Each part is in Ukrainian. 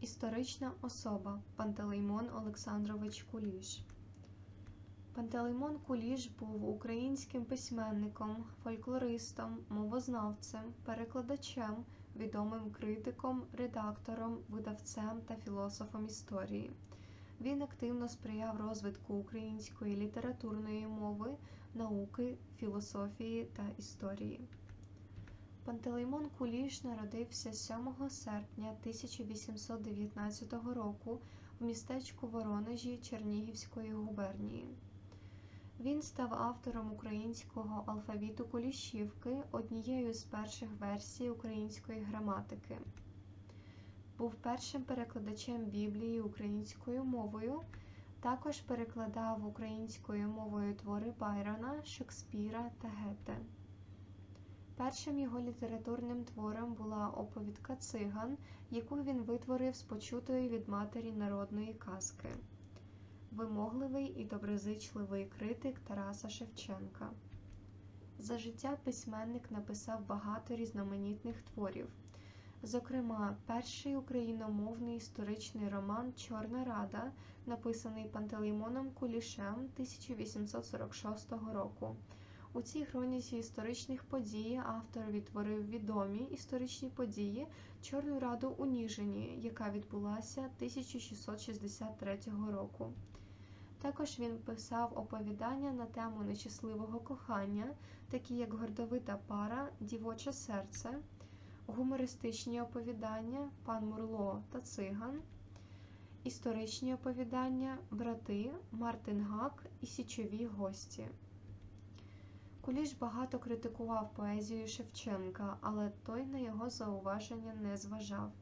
Історична особа Пантелеймон Олександрович Куліш. Пантелеймон Куліш був українським письменником, фольклористом, мовознавцем, перекладачем, відомим критиком, редактором, видавцем та філософом історії. Він активно сприяв розвитку української літературної мови, науки, філософії та історії. Пантелеймон Куліш народився 7 серпня 1819 року в містечку Воронежі Чернігівської губернії. Він став автором українського алфавіту Кулішівки, однією з перших версій української граматики. Був першим перекладачем Біблії українською мовою. Також перекладав українською мовою твори Байрона, Шекспіра та Гете. Першим його літературним твором була оповідка Циган, яку він витворив з почутої від матері народної казки. Вимогливий і доброзичливий критик Тараса Шевченка. За життя письменник написав багато різноманітних творів. Зокрема, перший україномовний історичний роман Чорна Рада, написаний Пантелеймоном Кулішем 1846 року. У цій хроніці історичних подій автор відтворив відомі історичні події Чорну Раду у Ніжині, яка відбулася 1663 року. Також він писав оповідання на тему нещасливого кохання, такі як Гордовита пара, Дівоче серце, гумористичні оповідання Пан Мурло та Циган, історичні оповідання Брати, Мартин Гак і Січові гості. Куліш багато критикував поезію Шевченка, але той на його зауваження не зважав.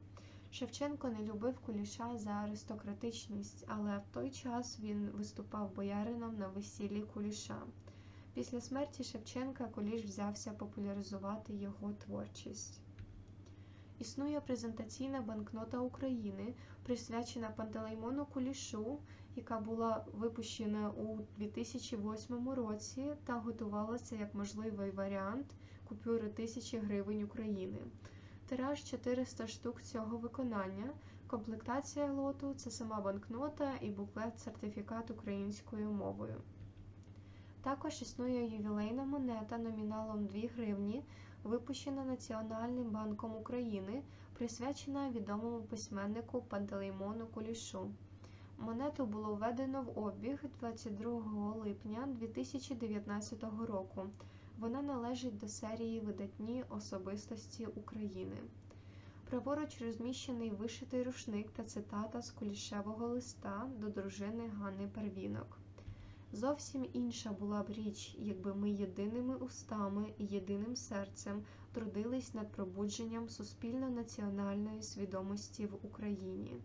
Шевченко не любив Куліша за аристократичність, але в той час він виступав боярином на весіллі Куліша. Після смерті Шевченка Куліш взявся популяризувати його творчість. Існує презентаційна банкнота України, присвячена Пантелеймону Кулішу, яка була випущена у 2008 році та готувалася як можливий варіант купюри 1000 гривень України. Тираж 400 штук цього виконання. Комплектація лоту це сама банкнота і буклет сертифікат українською мовою. Також існує ювілейна монета номіналом 2 гривні, випущена Національним банком України, присвячена відомому письменнику Пантелеймону Кулішу. Монету було введено в обіг 22 липня 2019 року. Вона належить до серії видатні особистості України. Праворуч розміщений вишитий рушник та цитата з кулішевого листа до дружини Ганни Первінок. Зовсім інша була б річ, якби ми єдиними устами і єдиним серцем трудились над пробудженням суспільно-національної свідомості в Україні.